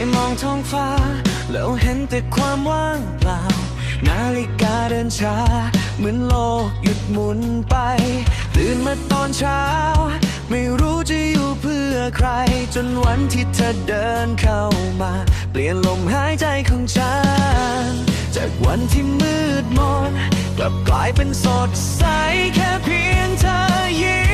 ยมองท้องฟ้า แล้วเห็นแต่ความว่างเปล่า นาฬิกาเดินช้า เหมือนโลกหยุดหมุนไป ตื่นมาตอนเช้า ไม่รู้จะอยู่เพื่อใคร จนวันที่เธอเดินเข้ามา เปลี่ยนลมหายใจของฉัน จากวันที่มืดมนกลับกลายเป็นสดใสแค่เพียงเธอยิ้ม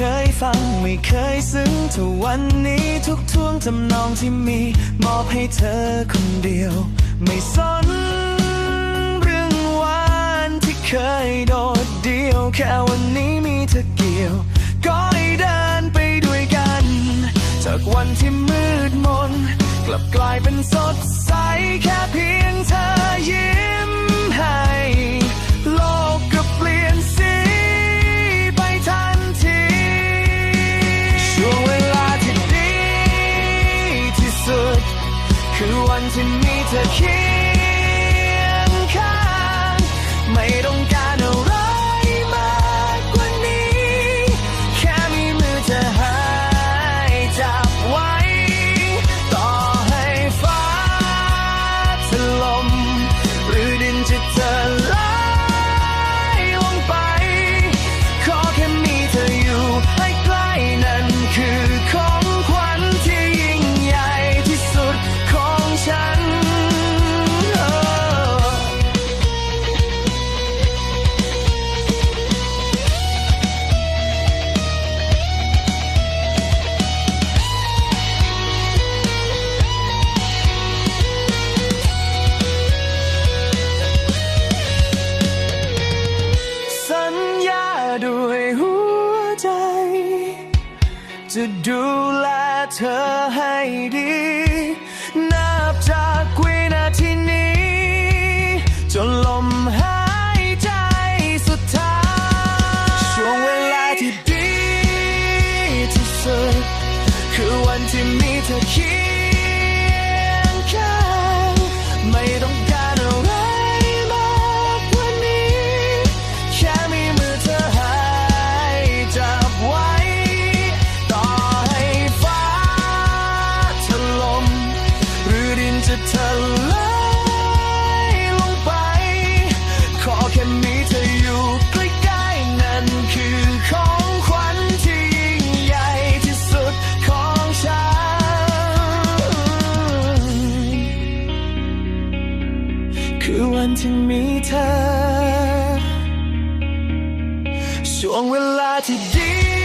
เคยฟังไม่เคยซึ้งเท่าวันนี้ทุกท่วงทำนองที่มี มอบให้เธอคนเดียว ไม่สนเรื่องหวานที่เคยโดดเดียว แค่วันนี้มีเธอเกี่ยว ก็ให้เดินไปด้วยกัน จากวันที่มืดมน กลับกลายเป็นสดใสแค่เพียง คือวันที่มีเธอเคียงข้างไม่ต้องการ ใจ จะดูแลเธอให้ดี นับจากวิ คือวันที่มีเธอ ช่วงเวลาที่ดี